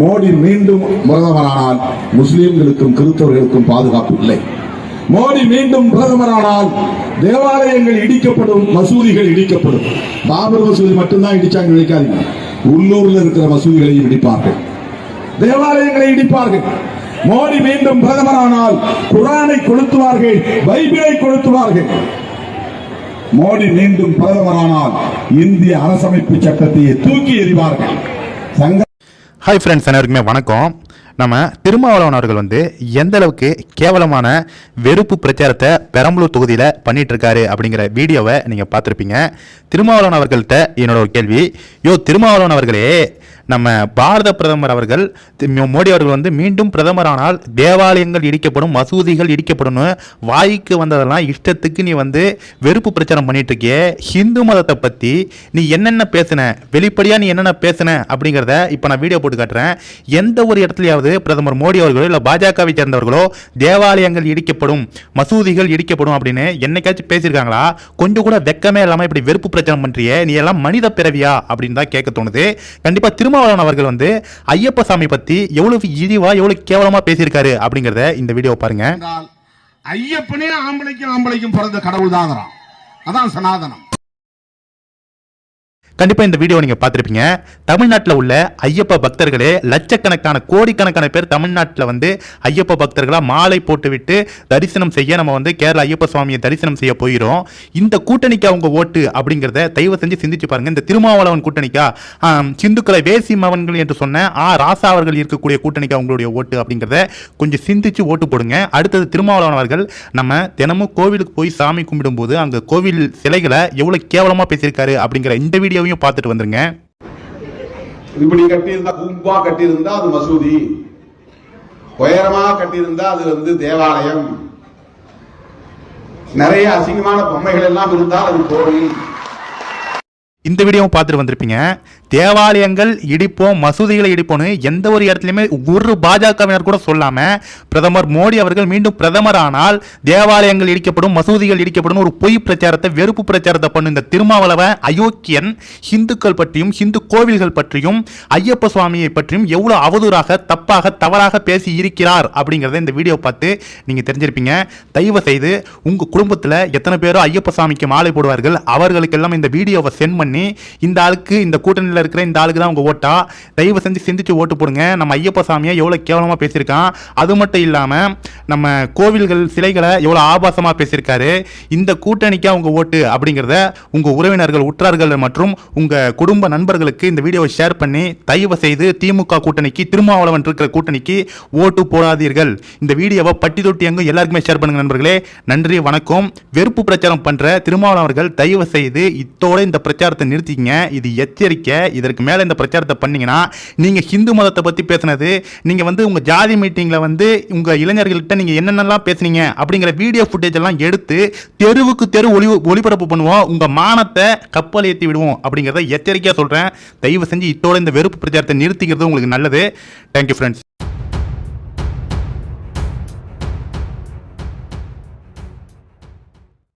மோடி மீண்டும் பிரதமரானால் முஸ்லிம்களுக்கும் கிறிஸ்தவர்களுக்கும் பாதுகாப்பு இல்லை. மோடி மீண்டும் பிரதமரானால் தேவாலயங்கள் இடிக்கப்படும் மசூதிகள் இடிக்கப்படும். பாபர் மசூதி மட்டும்தான் இடிச்சாங்க நினைக்காதீங்க. உள்ளூர்ல இருக்கிற மசூதிகளையும் இடிப்பார்கள். தேவாலயங்களை இடிப்பார்கள். மோடி மீண்டும் பிரதமரானால் குரானை கொளுத்துவார்கள் பைபிளை கொளுத்துவார்கள். மோடி மீண்டும் பிரதமரானால் இந்திய அரசமைப்பு சட்டத்தை தூக்கி எறிவார்கள். சங்க ஹாய் ஃப்ரெண்ட்ஸ் அனைவருக்குமே வணக்கம். நம்ம திருமாவளவன் அவர்கள் வந்து எந்த அளவுக்கு கேவலமான வெறுப்பு பிரச்சாரத்தை பெரம்பலூர் தொகுதியில் பண்ணிகிட்ருக்காரு அப்படிங்கிற வீடியோவை நீங்கள் பார்த்துருப்பீங்க. திருமாவளவன் அவர்கள்ட்ட என்னோட ஒரு கேள்வி. யோ திருமாவளவன் அவர்களே நம்ம பாரத பிரதமர் அவர்கள் தி- மோடி அவர்கள் வந்து மீண்டும் பிரதமரானால் தேவாலயங்கள் இடிக்கப்படும் மசூதிகள் இடிக்கப்படும் வாய்க்கு வந்ததெல்லாம் இஷ்டத்துக்கு நீ வந்து வெறுப்பு பிரச்சாரம் பண்ணிட்டு இருக்கிய ஹிந்து மதத்தை பற்றி நீ என்னென்ன பேசுன? வெளிப்படையாக நீ என்னென்ன பேசுன? அப்படிங்கிறத இப்போ நான் வீடியோ போட்டு காட்டுறேன். எந்த ஒரு இடத்துலையாவது பிரதமர் மோடி அவர்களோ இல்லை பாஜகவை சேர்ந்தவர்களோ தேவாலயங்கள் இடிக்கப்படும் மசூதிகள் இடிக்கப்படும் அப்படின்னு என்னைக்காச்சும் பேசியிருக்காங்களா? கொஞ்சம் கூட வெக்கமே இல்லாமல் இப்படி வெறுப்பு பிரச்சாரம் பண்றியே. நீ எல்லாம் மனித பிறவியா? அப்படின்னு தான் கேட்க தோணுது. கண்டிப்பாக திருமாவளவன் அவர்கள் வந்து ஐயப்ப சாமி பத்தி எவ்வளவு இழிவா எவ்வளவு கேவலமா பேசியிருக்காரு அப்படிங்கறத இந்த வீடியோ பாருங்க. ஐயப்பனே ஆம்பளைக்கும் ஆம்பளைக்கும் பிறந்த கடவுள் தான் அதான் சனாதனம். கண்டிப்பாக இந்த வீடியோ நீங்கள் பார்த்துருப்பீங்க. தமிழ்நாட்டில் உள்ள ஐயப்ப பக்தர்களே லட்சக்கணக்கான கோடிக்கணக்கான பேர் தமிழ்நாட்டில் வந்து ஐயப்ப பக்தர்களாக மாலை போட்டுவிட்டு தரிசனம் செய்ய நம்ம வந்து கேரள ஐயப்ப சுவாமியை தரிசனம் செய்ய போயிடும் இந்த கூட்டணிக்கு அவங்க ஓட்டு அப்படிங்கிறத தயவு செஞ்சு சிந்திச்சு பாருங்க. இந்த திருமாவளவன் கூட்டணிக்கா? சிந்துக்களை வேசி மவன்கள் என்று சொன்ன ஆ ராசா அவர்கள் இருக்கக்கூடிய கூட்டணிக்கு அவங்களுடைய ஓட்டு அப்படிங்கிறத கொஞ்சம் சிந்திச்சு ஓட்டு போடுங்க. அடுத்தது திருமாவளவன் அவர்கள் நம்ம தினமும் கோவிலுக்கு போய் சாமி கும்பிடும்போது அங்கே கோவில் சிலைகளை எவ்வளோ கேவலமாக பேசியிருக்காரு அப்படிங்கிற இந்த வீடியோவையும் பார்த்துட்டு வந்துருங்க. இப்படி கட்டியிருந்தா கும்பா கட்டியிருந்தா அது மசூதி. உயரமா கட்டியிருந்தா அது வந்து தேவாலயம். நிறைய அசிங்கமான பொம்மைகள் எல்லாம் இருந்தால் அது கோவில் இந்த வீடியோவும் பார்த்துட்டு வந்திருப்பீங்க. தேவாலயங்கள் இடிப்போம் மசூதிகளை இடிப்போம்னு எந்த ஒரு இடத்துலையுமே ஒரு பாஜகவினர் கூட சொல்லாமல் பிரதமர் மோடி அவர்கள் மீண்டும் பிரதமர் ஆனால் தேவாலயங்கள் இடிக்கப்படும் மசூதிகள் இடிக்கப்படும் ஒரு பொய் பிரச்சாரத்தை வெறுப்பு பிரச்சாரத்தை பண்ணு. இந்த திருமாவளவன் அயோக்கியன் ஹிந்துக்கள் பற்றியும் ஹிந்து கோவில்கள் பற்றியும் ஐயப்ப சுவாமியை பற்றியும் எவ்வளோ அவதூறாக தப்பாக தவறாக பேசி இருக்கிறார் அப்படிங்கிறத இந்த வீடியோ பார்த்து நீங்கள் தெரிஞ்சிருப்பீங்க. தயவு செய்து உங்கள் குடும்பத்தில் எத்தனை பேரோ ஐயப்ப சாமிக்கு மாலை போடுவார்கள் அவர்களுக்கெல்லாம் இந்த வீடியோவை சென்ட் பண்ணி இந்த ஆளுக்கு இந்த கூட்டணியில் இருக்கிற இந்த ஆளுக்கு தான் உங்க ஓட்டா. தயவு செஞ்சு சிந்திச்சு ஓட்டு போடுங்க. நம்ம ஐயப்ப சாமியை எவ்வளோ கேவலமாக பேசியிருக்கான். அது மட்டும் இல்லாமல் நம்ம கோவில்கள் சிலைகளை எவ்வளோ ஆபாசமாக பேசியிருக்காரு. இந்த கூட்டணிக்கு அவங்க ஓட்டு அப்படிங்கிறத உங்க உறவினர்கள் உற்றார்கள் மற்றும் உங்க குடும்ப நண்பர்களுக்கு இந்த வீடியோவை ஷேர் பண்ணி தயவு செய்து திமுக கூட்டணிக்கு திருமாவளவன் இருக்கிற கூட்டணிக்கு ஓட்டு போடாதீர்கள். இந்த வீடியோவை பட்டி தொட்டி அங்கும் எல்லாருக்குமே ஷேர் பண்ணுங்க நண்பர்களே. நன்றி வணக்கம். வெறுப்பு பிரச்சாரம் பண்ற திருமாவளவர்கள் தயவு செய்து இத்தோட இந்த பிரச்சாரத்தை நிறுத்திக்கங்க இது எச்சரிக்கை இதற்கு மேல இந்த பிரச்சாரத்தை பண்ணீங்கன்னா நீங்க ஹிந்து மதத்தை பத்தி பேசுனது நீங்க வந்து உங்க ஜாதி மீட்டிங்ல வந்து உங்க இளைஞர்கள்கிட்ட நீங்க என்னென்னலாம் பேசுனீங்க அப்படிங்கிற வீடியோ ஃபுட்டேஜ் எல்லாம் எடுத்து தெருவுக்கு தெரு ஒளி ஒளிபரப்பு பண்ணுவோம் உங்க மானத்தை கப்பல் ஏற்றி விடுவோம் அப்படிங்கிறத எச்சரிக்கையா சொல்றேன். தயவு செஞ்சு இத்தோட இந்த வெறுப்பு பிரச்சாரத்தை நிறுத்திக்கிறது உங்களுக்கு நல்லது. Thank you friends